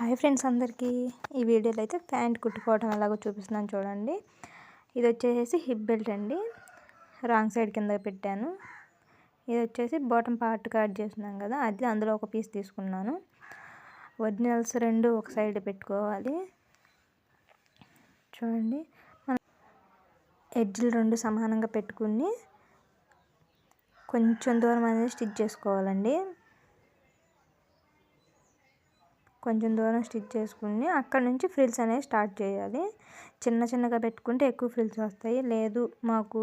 Hi friends అందరికీ. ఈ వీడియోలో అయితే ప్యాంట్ కుట్టుకోవడం ఎలాగో చూపిస్తున్నాను చూడండి. ఇది వచ్చేసి హిప్ బెల్ట్ అండి. రాంగ్ సైడ్ కింద పెట్టాను. ఇది వచ్చేసి బాటమ్ పార్ట్ కట్ చేస్తున్నాం కదా అది అందులో ఒక పీస్ తీసుకున్నాను. ఒరిజినల్స్ రెండు ఒక సైడ్ పెట్టుకోవాలి. చూడండి. మన ఎడ్జ్లు రెండు సమానంగా పెట్టుకుని కొంచెం దూరం అనేది స్టిచ్ చేసుకోవాలండి. కొంచెం దూరం స్టిచ్ చేసుకుని అక్కడ నుంచి ఫ్రిల్స్ అనేవి స్టార్ట్ చేయాలి. చిన్న చిన్నగా పెట్టుకుంటే ఎక్కువ ఫ్రిల్స్ వస్తాయి. లేదు మాకు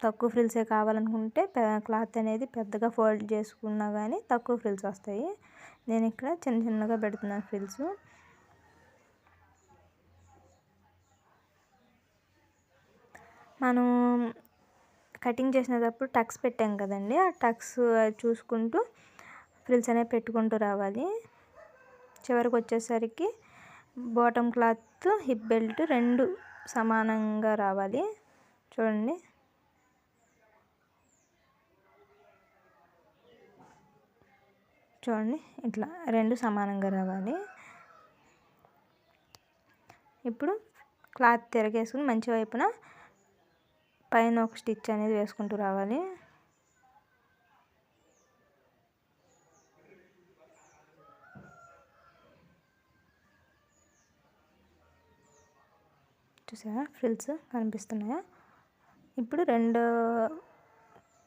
తక్కువ ఫ్రిల్సే కావాలనుకుంటే క్లాత్ అనేది పెద్దగా ఫోల్డ్ చేసుకున్నా కానీ తక్కువ ఫ్రిల్స్ వస్తాయి. నేను ఇక్కడ చిన్న చిన్నగా పెడుతున్నాను ఫ్రిల్స్. మనం కటింగ్ చేసినప్పుడు టక్స్ పెట్టాం కదండి. ఆ టక్స్ చూసుకుంటూ ఫ్రిల్స్ అనేవి పెట్టుకుంటూ రావాలి. చివరికి వచ్చేసరికి బాటమ్ క్లాత్ హిప్ బెల్ట్ రెండు సమానంగా రావాలి. చూడండి. చూడండి. ఇట్లా రెండు సమానంగా రావాలి. ఇప్పుడు క్లాత్ తిరగేసుకుని మంచి వైపున పైన ఒక స్టిచ్ అనేది వేసుకుంటూ రావాలి. చూసారా? ఫ్రిల్స్ కనిపిస్తున్నాయా? ఇప్పుడు రెండు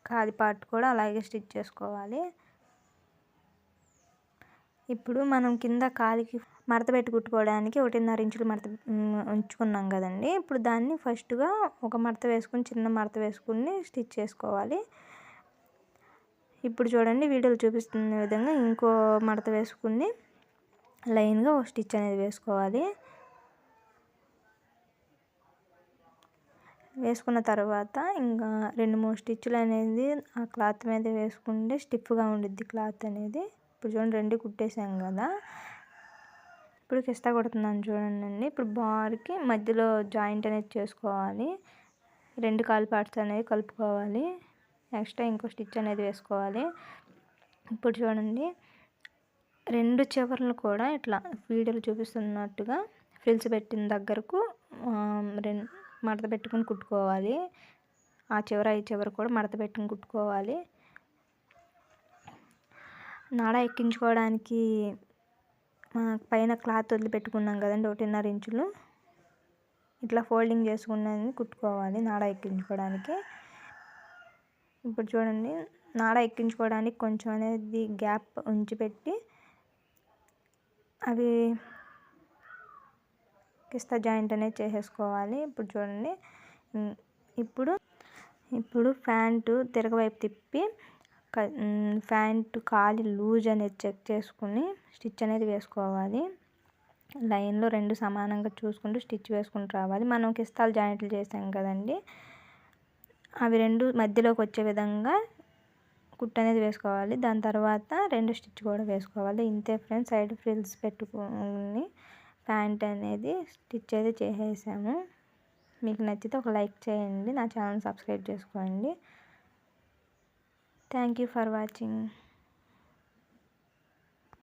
కాది పార్ట్ కూడా అలాగే స్టిచ్ చేసుకోవాలి. ఇప్పుడు మనం కింద కాలికి మడత పెట్టి కుట్టుకోవడానికి ఒకటిన్నర ఇంచులు మడత ఉంచుకున్నాం కదండి. ఇప్పుడు దాన్ని ఫస్ట్గా ఒక మడత వేసుకుని చిన్న మడత వేసుకుని స్టిచ్ చేసుకోవాలి. ఇప్పుడు చూడండి వీడియోలు చూపిస్తున్న విధంగా ఇంకో మడత వేసుకుని లైన్గా ఒక స్టిచ్ అనేది వేసుకోవాలి. వేసుకున్న తర్వాత ఇంకా రెండు మూడు స్టిచ్లు అనేది ఆ క్లాత్ మీద వేసుకుంటే స్టిఫ్గా ఉండిద్ది క్లాత్ అనేది. ఇప్పుడు చూడండి రెండు కుట్టేసాం కదా. ఇప్పుడు కిస్తా కొడుతున్నాను చూడండి ఇప్పుడు బార్కి మధ్యలో జాయింట్ అనేది చేసుకోవాలి. రెండు కాలు పార్ట్స్ అనేది కలుపుకోవాలి. ఎక్స్ట్రా ఇంకో స్టిచ్ అనేది వేసుకోవాలి. ఇప్పుడు చూడండి రెండు చివర్లు కూడా ఇట్లా వీడియోలు చూపిస్తున్నట్టుగా ఫ్రిల్స్ పెట్టిన దగ్గరకు రెండు మడత పెట్టుకుని కుట్టుకోవాలి. ఆ చివర ఈ చివర కూడా మడత పెట్టుకుని కుట్టుకోవాలి. నాడ ఎక్కించుకోవడానికి పైన క్లాత్ వదిలిపెట్టుకున్నాం కదండి ఒకటిన్నర ఇంచులు. ఇట్లా ఫోల్డింగ్ చేసుకున్నది కుట్టుకోవాలి నాడ ఎక్కించుకోవడానికి. ఇప్పుడు చూడండి నాడ ఎక్కించుకోవడానికి కొంచెం అనేది గ్యాప్ ఉంచిపెట్టి అవి కిస్తా జాయింట్ అనేది చేసేసుకోవాలి. ఇప్పుడు చూడండి. ఇప్పుడు ఇప్పుడు ప్యాంటు తిరగవైపు తిప్పి ప్యాంటు కాలి లూజ్ అనేది చెక్ చేసుకుని స్టిచ్ అనేది వేసుకోవాలి. లైన్లో రెండు సమానంగా చూసుకుంటూ స్టిచ్ వేసుకుంటూ రావాలి. మనం కిస్తాలు జాయింట్లు చేసాం కదండి. అవి రెండు మధ్యలోకి వచ్చే విధంగా కుట్ అనేది వేసుకోవాలి. దాని తర్వాత రెండు స్టిచ్ కూడా వేసుకోవాలి. ఇంతే ఫ్రెండ్స్. సైడ్ ఫ్రిల్స్ పెట్టుకుని ప్యాంట్ అనేది స్టిచ్ అయితే చేసేసాము. మీకు నచ్చితే ఒక లైక్ చేయండి. నా ఛానల్ సబ్స్క్రైబ్ చేసుకోండి. Thank you for watching.